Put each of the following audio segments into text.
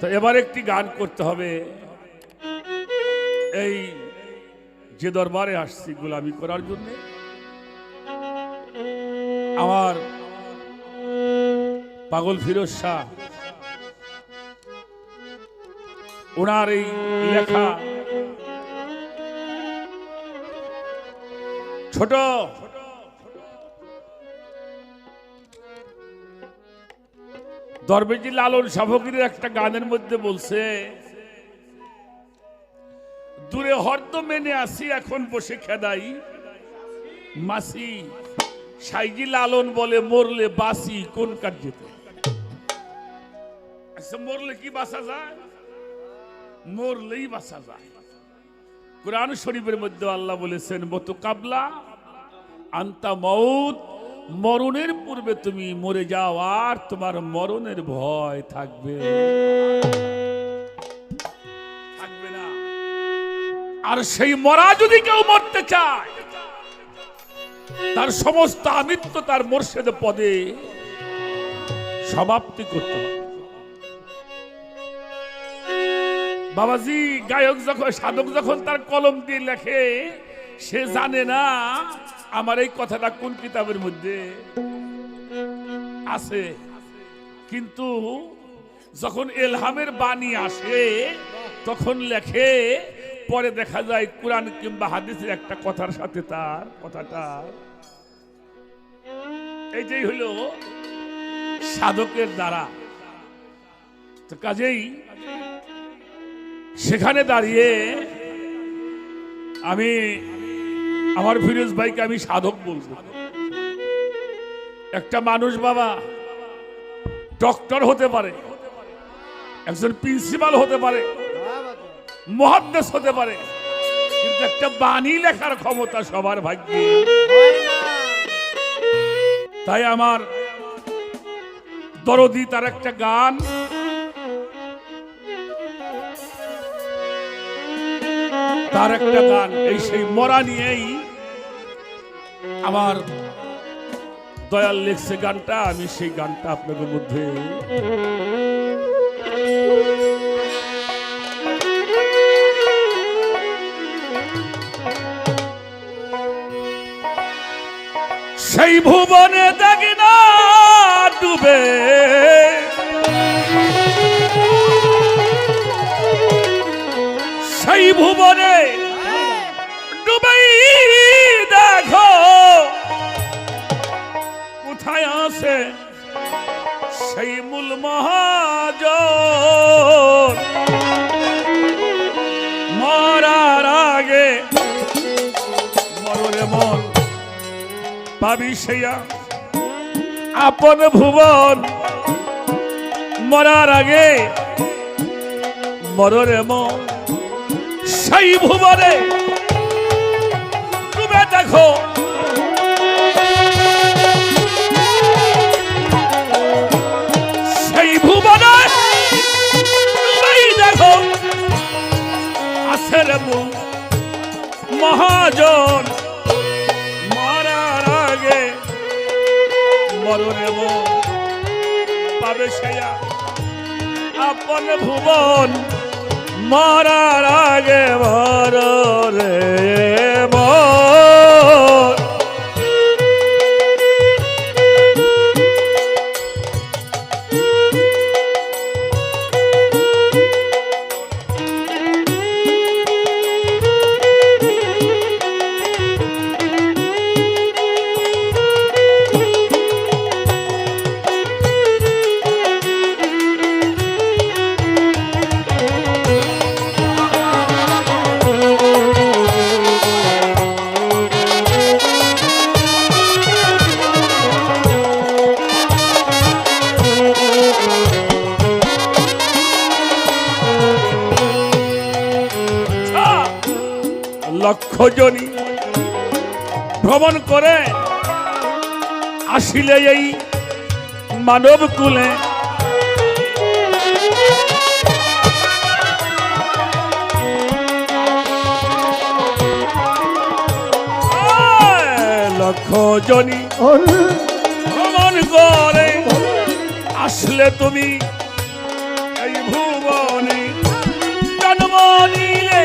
তো এবার একটি গান করতে হবে। এই যে দরবারে আসছি গোলামি করার জন্য, আমার পাগল ফিরোজ শাহ, ওনার এই লেখা, ছোট দরবেজি লালন সাভকিরের একটা গানের মধ্যে বলছে, দূরে হরদ মেনে আসি, এখন বসে খেদাই মাসি। সাইজি লালন বলে, মরলে বাসি, কোন কার্যতে? আচ্ছা মরলে কি বাসা যায়? মরলেই বাসা যায়। কোরআন শরীফের মধ্যে আল্লাহ বলেছেন মতো কাবলা আন্তা মৌত মরণের পূর্বে তুমি মরে যাও, আর তোমার মরণের ভয় থাকবে। থাকবে না। আর সেই মরা যদি কেউ মরতে চায়, তার সমস্ত আমৃত্য তার মোর্শেদ পদে সমাপ্তি করতে বাবাজি, গায়ক যখন, সাধক যখন তার কলম দিয়ে লেখে, সে জানে না আমার এই কথাটা কোন কিতাবের মধ্যে? আছে। কিন্তু যখন এলহামের বাণী আসে, তখন লেখে, পরে দেখা যায় কোরআন কিংবা হাদিসের একটা কথার সাথে তার কথাটা। এইটাই হলো সাধকের দ্বারা। তো কাজেই সেখানে দাঁড়িয়ে আমি আমার ফিরোজ ভাইকে আমি সাধক বলব। একটা মানুষ বাবা ডক্টর হতে পারে, একজন প্রিন্সিপাল হতে পারে, মহাদ্দেশ হতে পারে, কিন্তু একটা বাণী লেখার ক্ষমতা সবার ভাগ্যে। তাই আমার দরদি তার একটা গান। তার একটা গান, এই সেই মরা নিয়েই আমার দয়াল লেখছে গানটা আমি সেই গানটা আপনাদের মধ্যে সেই ভুবনে মহাজ মরার আগে মররে মন পাবি সেইয়া আপন ভুবন মরার আগে মররে মন সেই ভুবনে। তুমি দেখো আসের মহাজন মারার আগে মরণে পাবে সেয়া। আপন ভুবন মারার আগে মর খোঁজনি ভ্রমণ করে আসিলে এই মানব কুলে। খোঁজনি ভ্রমণ করে আসলে তুমি এই ভুবনে জন্ম নিলে।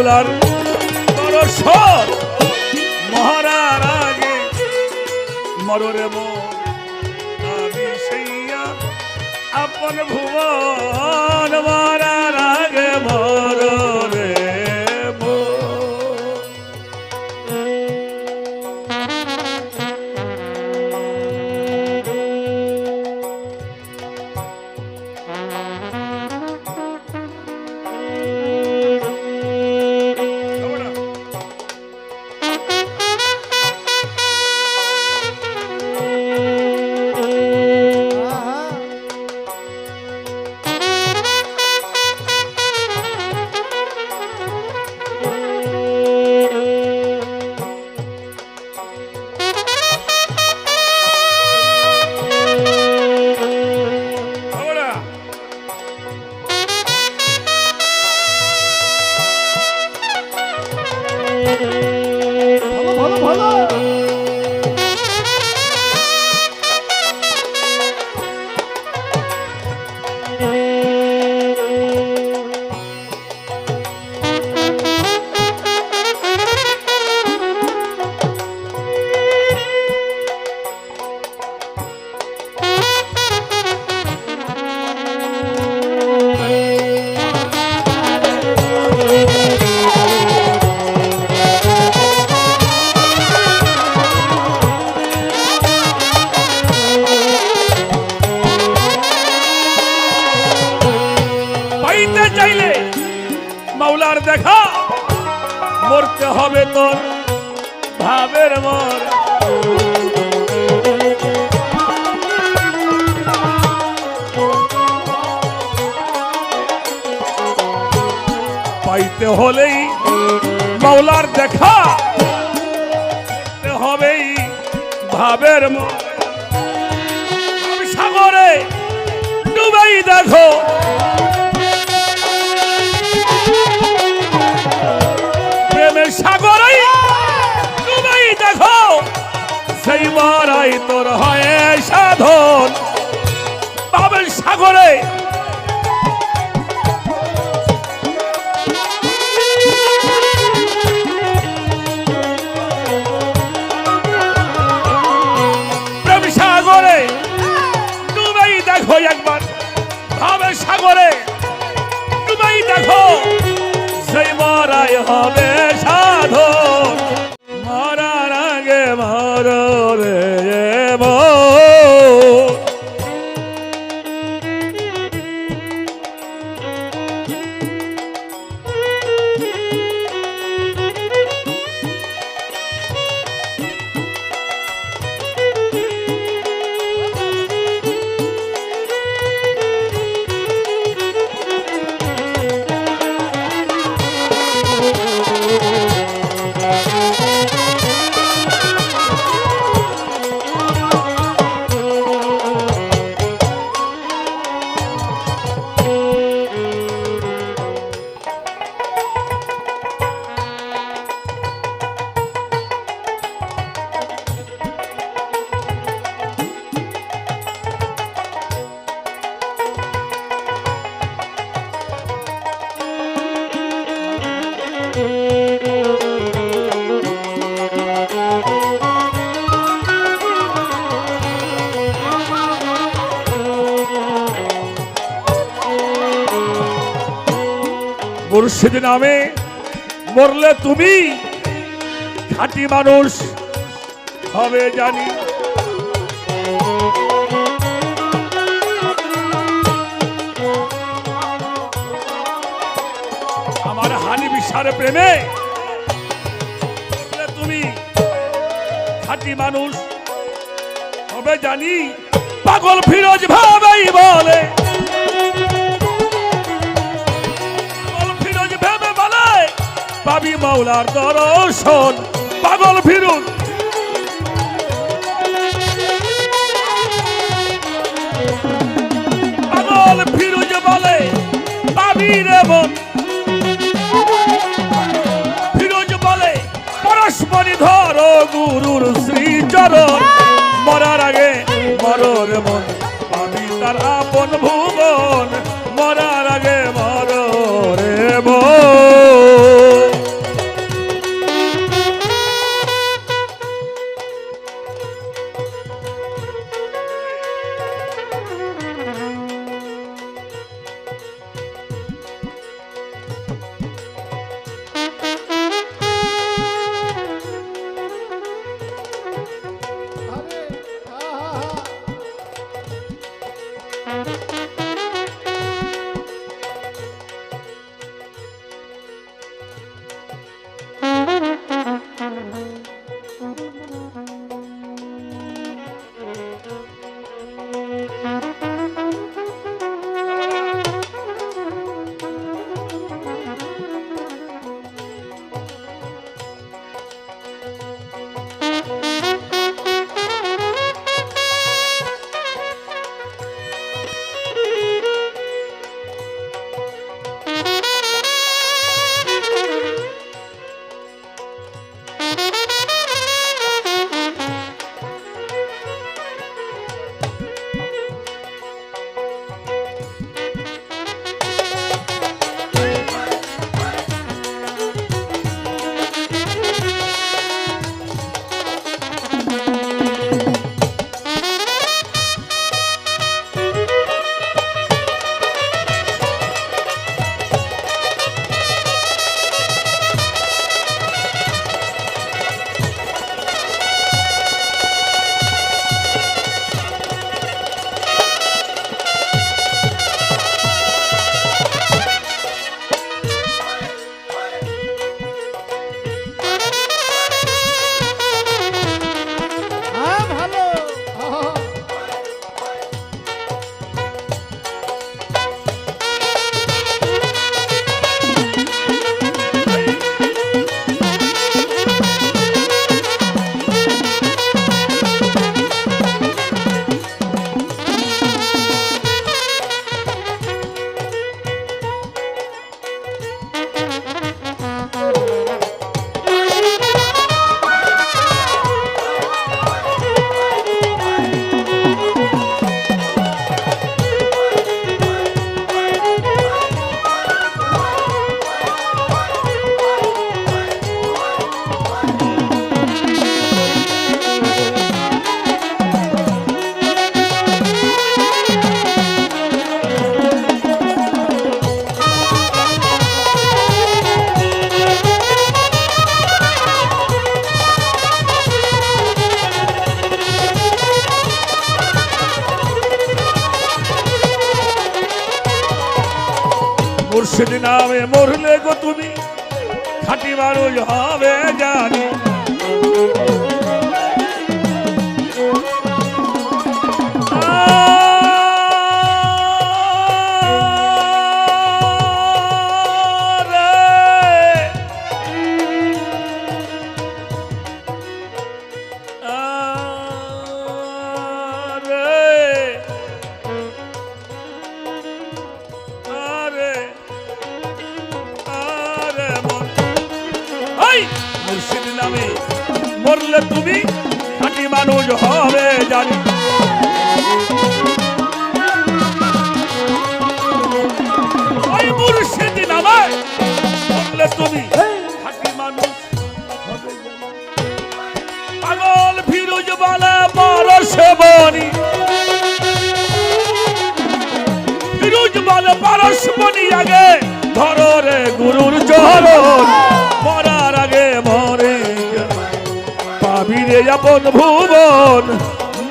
মাওলার দর্শন। মহারার আগে মররে আমি সেইয়া আপন ভুবন মরার আগে মররে মরতে হবে তোর ভাবের মর। পাইতে হলেই মাওলার দেখা হবেই ভাবের মর। সাগরে ডুবাই দেখো মারাই তোর হয় সাধন। পাবেন সাগরে। দেখো একবার। সাগরে ডুবাই দেখো। সেই মরাই হবে মুর্শিদ নামে মরলে তুমি খাঁটি মানুষ হবে জানি। আমার হানি বিশ্বার প্রেমে তুমি খাঁটি মানুষ হবে জানি। পাগল ফিরোজ ভাবেই বলে পাবি মাওলার দর্শন। পাগল ফিরুন। পাগল ফিরুজ বলে ফিরোজ বলে শ্রীচরণ। মরার আগে মরর মন, পাবি তার আপন ভুবন। নামে মরলে গো তুমি খাটি মানুষ হবে জানি। রে গুরুর চরণ মরার আগে মরে পাবি রে আপন ভুবন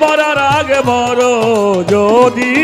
মরার আগে মর যদি।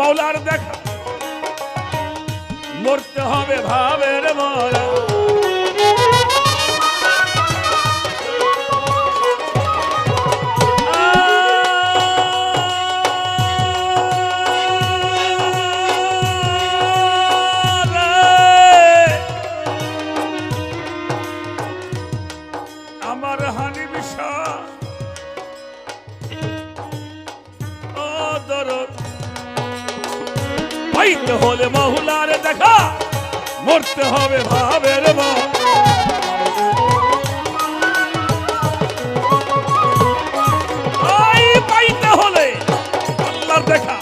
মাওলার দেখা। মরতে হবে ভাবের মরা পাইতে হলে মহুলার দেখা, মরতে হবে ভাবের ওই পাইতে হলে আল্লাহর দেখা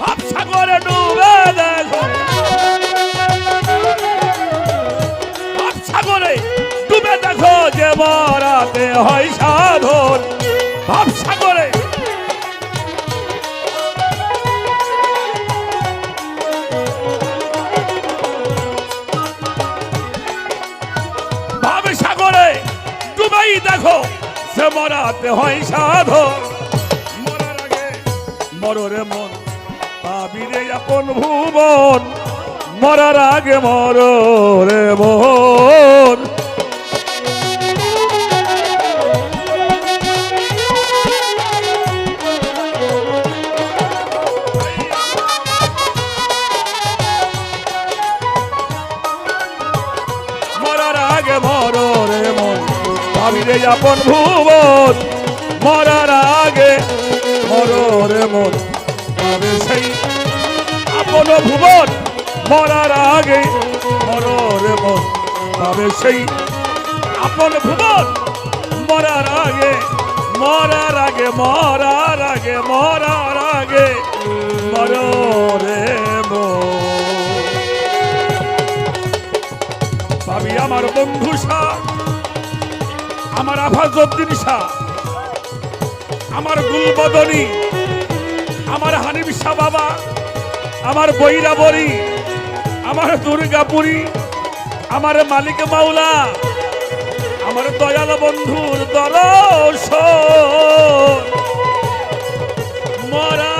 ভাব সাগরে ডুবে দেখো ভাব সাগরে ডুবে দেখো হয় সাধন। ডুবাই দেখো সে মরাতে হয় সাধো। মরার আগে মররে মন পাবিরে আপন ভুবন। মরার আগে মররে মন। আপন ভুবন, মরার আগে মররে মন। ভাবে সেই আপন ভুবন, মরার আগে মররে মন। ভাবে সেই আপন ভুবন, মরার আগে মরার আগে মরার আগে মরার আগে মররে মন। ভাবি আমার বন্ধু শাহ আমার আফাজউদ্দিন শাহ আমার গুলবদনী আমার হানিফ শাহ বাবা, আমার বৈরাবরী, আমার দুর্গাপুরী, আমার মালিক মাওলা, আমার দয়াল বন্ধুর দরশ মরা